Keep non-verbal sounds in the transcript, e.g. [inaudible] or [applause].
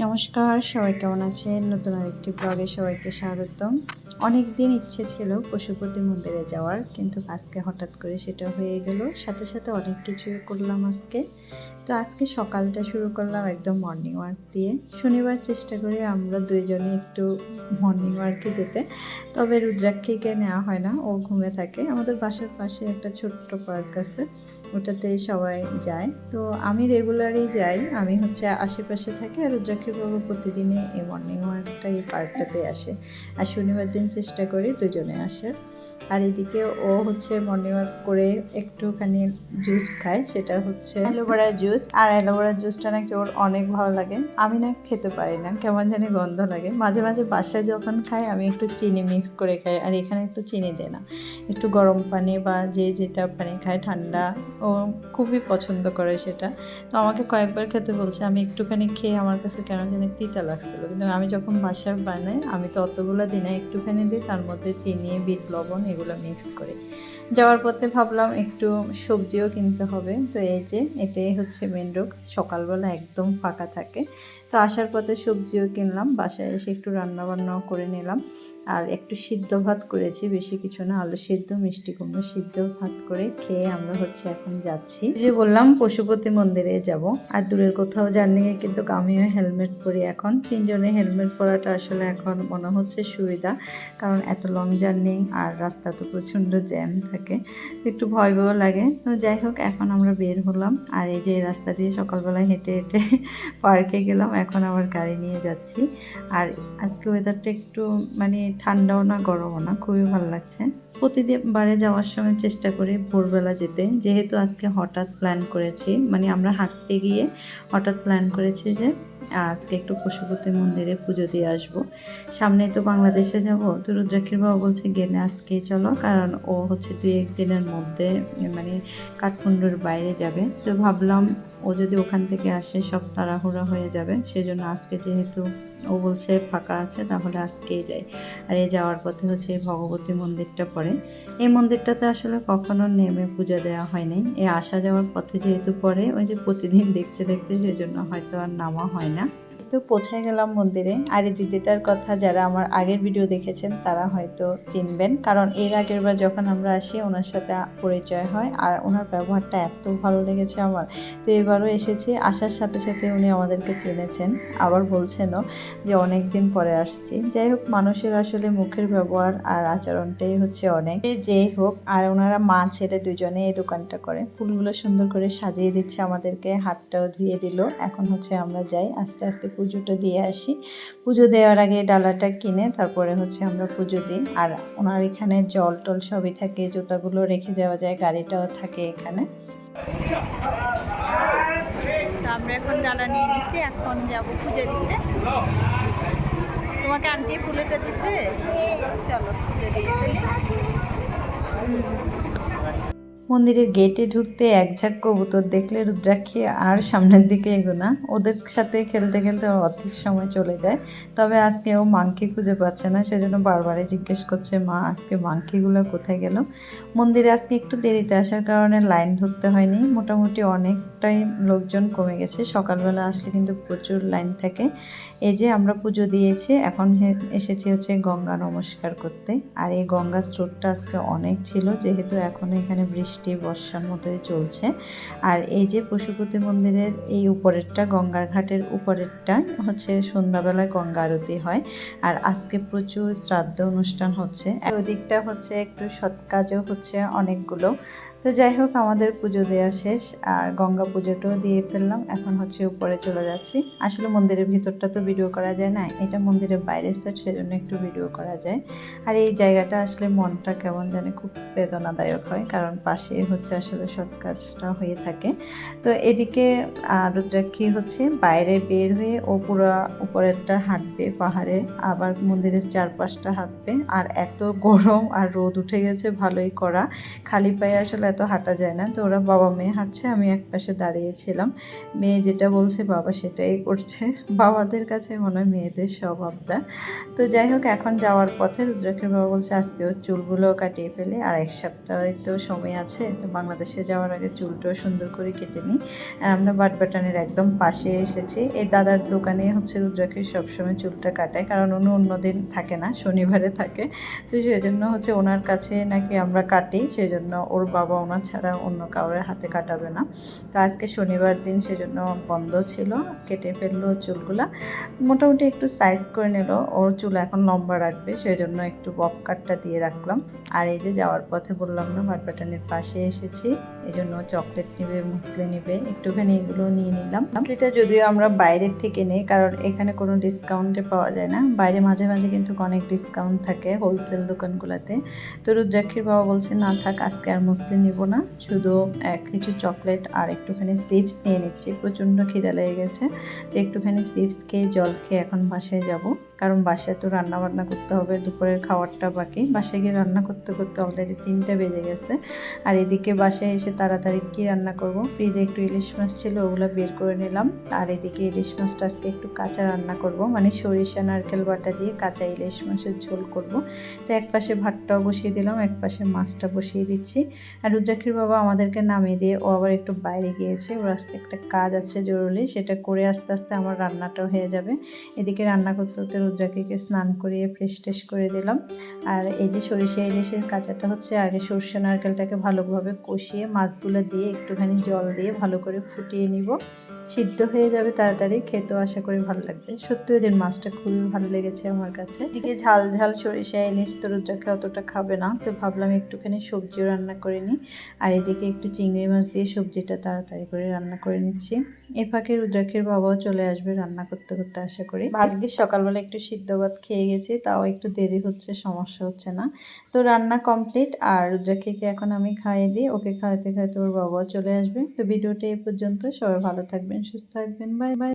নমস্কার, সবাই কেমন আছেন? নতুন আরেকটি ব্লগে সবাইকে স্বাগতম। অনেক দিন ইচ্ছে ছিল পশুপতি মন্দিরে যাওয়ার, কিন্তু আজকে হঠাৎ করে সেটা হয়ে গেল। সাথে সাথে অনেক কিছুই করলাম আজকে। তো আজকে সকালটা শুরু করলাম একদম মর্নিং ওয়াক দিয়ে। শনিবার চেষ্টা করি আমরা দুইজনে একটু মর্নিং ওয়ার্কে যেতে। তবে রুদ্রাক্ষীকে নেওয়া হয় না, ও ঘুমে থাকে। আমাদের বাসার পাশে একটা ছোট্ট পার্ক আছে, ওটাতে সবাই যায়। তো আমি রেগুলারই যাই, আমি হচ্ছে আশেপাশে থাকি আর রুদ্রাক্ষী বাবু প্রতিদিনে এই মর্নিং ওয়াকটা এই পার্কটাতে আসে। আর শনিবার দিন চেষ্টা করি দুজনে আসার। আর এদিকে ও হচ্ছে মর্নিং ওয়াক করে একটুখানি জুস খায়, সেটা হচ্ছে অ্যালোভেরা জুস আর অ্যালোভেরা জুসটা নাকি ওর অনেক ভালো লাগে। আমি না খেতে পারি না, কেমন জানি গন্ধ লাগে। মাঝে মাঝে বাসায় যখন খাই, আমি একটু চিনি মিক্স করে খাই, আর এখানে একটু চিনি দেয় না। একটু গরম পানি বা যে যেটা পানি খায় ঠান্ডা, ও খুবই পছন্দ করে সেটা। তো আমাকে কয়েকবার খেতে বলছে, আমি একটুখানি খেয়ে আমার কাছে কেন যেন তিতা লাগছিল। কিন্তু আমি যখন বাসায় বানাই, আমি তো অতগুলো দিনে একটুখানি দিই, তার মধ্যে চিনি, বিট, লবণ এগুলো মিক্স করি। যাওয়ার পথে ভাবলাম একটু সবজিও কিনতে হবে। তো এই যে, এটাই হচ্ছে মেন রোগ। সকালবেলা একদম ফাঁকা থাকে। তো আসার পথে সবজিও কিনলাম, বাসায় এসে একটু রান্না বান্নাও করে নিলাম। আর একটু সিদ্ধ ভাত করেছি, বেশি কিছু না, আলু সিদ্ধ, মিষ্টি কুমড়ো সিদ্ধ ভাত করে খেয়ে আমরা হচ্ছে এখন যাচ্ছি। যে বললাম, পশুপতি মন্দিরে যাব। আর দূরের কোথাও জার্নি কিন্তু আমিও হেলমেট পরি এখন। তিনজনে হেলমেট পরাটা আসলে এখন মনে হচ্ছে সুবিধা, কারণ এত লং জার্নি আর রাস্তা তো প্রচণ্ড জ্যাম থাকে। তো একটু ভয় ভয় লাগে। তো যাই হোক, এখন আমরা বের হলাম। আর এই যে রাস্তা দিয়ে সকালবেলা হেঁটে হেঁটে [laughs] পার্কে গেলাম। এখন আবার গাড়ি নিয়ে যাচ্ছি। আর আজকে ওয়েদারটা একটু মানে ঠান্ডাও না, গরমও না, খুবই ভালো লাগছে। প্রতিদিনবারে যাওয়ার সময় চেষ্টা করি ভোরবেলা যেতে। যেহেতু আজকে হঠাৎ প্ল্যান করেছি মানে আমরা হাঁটতে গিয়ে হঠাৎ প্ল্যান করেছি যে, আজকে একটু পশুপতি মন্দিরে পুজো দিয়ে আসব। সামনেই তো বাংলাদেশে যাব, তো রুদ্রাক্ষীর বাবা বলছে গেলে আজকেই চলো, কারণ ও হচ্ছে দুই একদিনের মধ্যে মানে কাঠমান্ডুর বাইরে যাবে। তো ভাবলাম ও যদি ওখান থেকে আসে, সব তাড়াহুড়া হয়ে যাবে। সেজন্য আজকে যেহেতু ও বলছে ফাঁকা আছে, তাহলে আজকেই যাই। আর এই যাওয়ার পথে হচ্ছে এই ভগবতী মন্দিরটা পড়ে। এই মন্দিরটাতে আসলে কখনো নেমে পূজা দেওয়া হয়নি এই আসা যাওয়ার পথে যেহেতু পড়ে, ওই যে প্রতিদিন দেখতে দেখতে সেজন্য হয়তো আর নামা হয় না। তো পৌঁছে গেলাম মন্দিরে। আর এই দিদিটার কথা যারা আমার আগের ভিডিও দেখেছেন, তারা হয়তো চিনবেন। কারণ এর আগের বার যখন আমরা আসি, ওনার সাথে পরিচয় হয়। আর ওনার ব্যবহারটা এত ভালো লেগেছে আমার। তো এবারও এসেছি। আসার সাথে সাথে উনি আমাদেরকে চিনেছেন। আবার বলছেনও যে অনেক দিন পরে আসছি। যাই হোক, মানুষের আসলে মুখের ব্যবহার আর আচরণটাই হচ্ছে অনেক। যেই হোক, আর ওনারা মা, ছেলে দুজনে এই দোকানটা করে। ফুলগুলো সুন্দর করে সাজিয়ে দিচ্ছে আমাদেরকে। হাতটাও ধুয়ে দিল। এখন হচ্ছে আমরা যাই। আস্তে আস্তে পুজোটা দিয়ে আসি। পুজো দেওয়ার আগে ডালাটা কিনে তারপরে হচ্ছে আমরা পুজো দিই। আর ওনার এখানে জল টল সবই থাকে, জুতাগুলো রেখে যাওয়া যায়, গাড়িটাও থাকে এখানে। আমরা এখন জ্বালা নিয়ে নিছি, এখন যাব পুজো দিতে। তোমাকে আন্টি ফুলেটা দিছে? চলো, পুজো দিয়ে মন্দিরের গেটে ঢুকতে এক ঝাঁক কবুতর দেখলে রুদ্রাক্ষী আর সামনের দিকে এগোনা। ওদের সাথে খেলতে খেলতে ওর অর্ধেক সময় চলে যায়। তবে আজকে ও মাংকি খুঁজে পাচ্ছে না, সেজন্য বারবারই জিজ্ঞেস করছে, মা, আজকে মাংকিগুলো কোথায় গেল? মন্দিরে আজকে একটু দেরিতে আসার কারণে লাইন ধরতে হয়নি। মোটামুটি অনেকটাই লোকজন কমে গেছে। সকালবেলা আসলে কিন্তু প্রচুর লাইন থাকে। এই যে আমরা পুজো দিয়েছি, এখন এসেছি হচ্ছে গঙ্গা নমস্কার করতে। আর এই গঙ্গা স্রোতটা আজকে অনেক ছিল, যেহেতু এখনও এখানে বৃষ্টি বর্ষার মতোই চলছে। আর এই যে পশুপতি মন্দিরের এই উপরেরটা, গঙ্গার ঘাটের উপরেরটা হচ্ছে সন্ধ্যাবেলায় গঙ্গা আরতি হয়। আর আজকে প্রচুর শ্রাদ্ধ অনুষ্ঠান হচ্ছে। ওদিকটা হচ্ছে একটু সৎ কাজও হচ্ছে অনেকগুলো। তো যাই হোক, আমাদের পুজো দেওয়া শেষ। আর গঙ্গা পুজোটাও দিয়ে ফেললাম। এখন হচ্ছে উপরে চলে যাচ্ছি। আসলে মন্দিরের ভিতরটা তো ভিডিও করা যায় না। এটা মন্দিরের বাইরের সাইড সেজন্য একটু ভিডিও করা যায়। আর এই জায়গাটা আসলে মনটা কেমন জানে খুব বেদনাদায়ক হয়। কারণ পাশে হচ্ছে আসলে সৎ কাজটা হয়ে থাকে। তো এদিকে রুদ্রাক্ষী হচ্ছে, বাইরে বের হয়ে ও পুরো উপরেরটা হাঁটবে, পাহাড়ে। আবার মন্দিরের চারপাশটা হাঁটবে। আর এত গরম আর রোদ উঠে গেছে, ভালোই করা। খালি পায়ে আসলে এত হাঁটা যায় না। তো ওরা বাবা মেয়ে হাঁটছে, আমি এক পাশে দাঁড়িয়েছিলাম। মেয়ে যেটা বলছে, বাবা সেটাই করছে। বাবাদের কাছে মনে হয় মেয়েদের স্বভাবটা তো যাই হোক, এখন যাওয়ার পথে রুদ্রাক্ষের বাবা বলছে, আজকে ওর চুলগুলো কাটিয়ে ফেলে, আর এক সপ্তাহে তো সময় আছে। আছে। তো বাংলাদেশে যাওয়ার আগে চুলটাও সুন্দর করে কেটে নিই। আর আমরা বাটবাটানের একদম পাশে এসেছি। এই দাদার দোকানে হচ্ছে রুদ্রাকে সবসময় চুলটা কাটায়, কারণ উনি অন্য দিন থাকে না, শনিবারে থাকে। তো সেই জন্য হচ্ছে ওনার কাছে নাকি আমরা কাটি সেই জন্য ওর বাবা ওনার ছাড়া অন্য কারোর হাতে কাটাবে না। তো আজকে শনিবার দিন সেজন্য বন্ধ ছিল, কেটে ফেলল চুলগুলা। মোটামুটি একটু সাইজ করে নিল, ওর চুল এখন লম্বা রাখবে সেই জন্য একটু বব কাটটা দিয়ে রাখলাম। আর এই যে যাওয়ার পথে বললাম না বাটবাটানের পাশে এসেছি। এই জন্য চকলেট নেবে মুসলি নেবে। একটুখানি এগুলো নিয়ে নিলাম। মুসলিটা যদিও আমরা বাইরের থেকে নেই, কারণ এখানে কোনো ডিসকাউন্টে পাওয়া যায় না। বাইরে মাঝে মাঝে কিন্তু অনেক ডিসকাউন্ট থাকে হোলসেল দোকানগুলোতে। তো রুদ্রাক্ষীর বাবা বলছে, না থাক, আজকে আর মুসলি নিব না। শুধু এক কিছু চকলেট আর একটুখানি চিপস নিয়ে নিচ্ছি। প্রচণ্ড খিদে লেগে গেছে। তো একটুখানি চিপস খেয়ে জল খেয়ে এখন বাসায় যাব। কারণ বাসায় তো রান্না বান্না করতে হবে, দুপুরের খাবারটা বাকি। বাসায় গিয়ে রান্না করতে করতে অলরেডি তিনটা বেজে গেছে। আর এদিকে বাসায় এসে তাড়াতাড়ি কি রান্না করব? ফ্রিজে একটু ইলিশ মাছ ছিল, ওগুলো বের করে নিলাম। আর এদিকে ইলিশ মাছটা আজকে একটু কাঁচা রান্না করব মানে সরিষা, নারকেল বাটা দিয়ে কাঁচা ইলিশ মাছের ঝোল করব। তো এক পাশে ভাতটাও বসিয়ে দিলাম, এক পাশে মাছটা বসিয়ে দিচ্ছি। আর রুদ্রাক্ষীর বাবা আমাদেরকে নামিয়ে দিয়ে, ও আবার একটু বাইরে গিয়েছে। ওর আজকে একটা কাজ আছে জরুরি, সেটা করে আস্তে আস্তে আমার রান্নাটাও হয়ে যাবে। এদিকে রান্না করতে করতে রুদ্রাক্ষীকে স্নান করিয়ে ফ্রেশ ট্রেশ করে দিলাম। আর এই যে সরিষা ইলিশের কাঁচাটা হচ্ছে, আগে সরষে নারকেলটাকে ভালোভাবে কষিয়ে মাছগুলো দিয়ে একটুখানি জল দিয়ে ভালো করে ফুটিয়ে নিব। সিদ্ধ হয়ে যাবে তাড়াতাড়ি, খেতেও আশা করি ভালো লাগবে। সত্যি ওদের মাছটা খুবই ভালো লেগেছে আমার কাছে। এদিকে ঝাল ঝাল সরিষা ইলিশ তো রুদ্রাক্ষী অতটা খাবে না, তো ভাবলাম একটুখানি সবজিও রান্না করে নিই। আর এদিকে একটু চিংড়ি মাছ দিয়ে সবজিটা তাড়াতাড়ি করে রান্না করে নিচ্ছি। এ ফাঁকে রুদ্রাক্ষীর বাবাও চলে আসবে রান্না করতে করতে আশা করি। ভাগ্যিস সকালবেলা একটু সিদ্ধ ভাত খেয়ে গেছি, তাও একটু দেরি হচ্ছে, সমস্যা হচ্ছে না। তো রান্না কমপ্লিট আর রুদ্রাক্ষীকে এখন আমি খাইয়ে দিই, ওকে খাওয়াতে খাওয়াতে ওর বাবাও চলে আসবে। তো ভিডিওটা এই পর্যন্ত সবাই ভালো থাকবেন, সুস্থ থাকবেন বাই বাই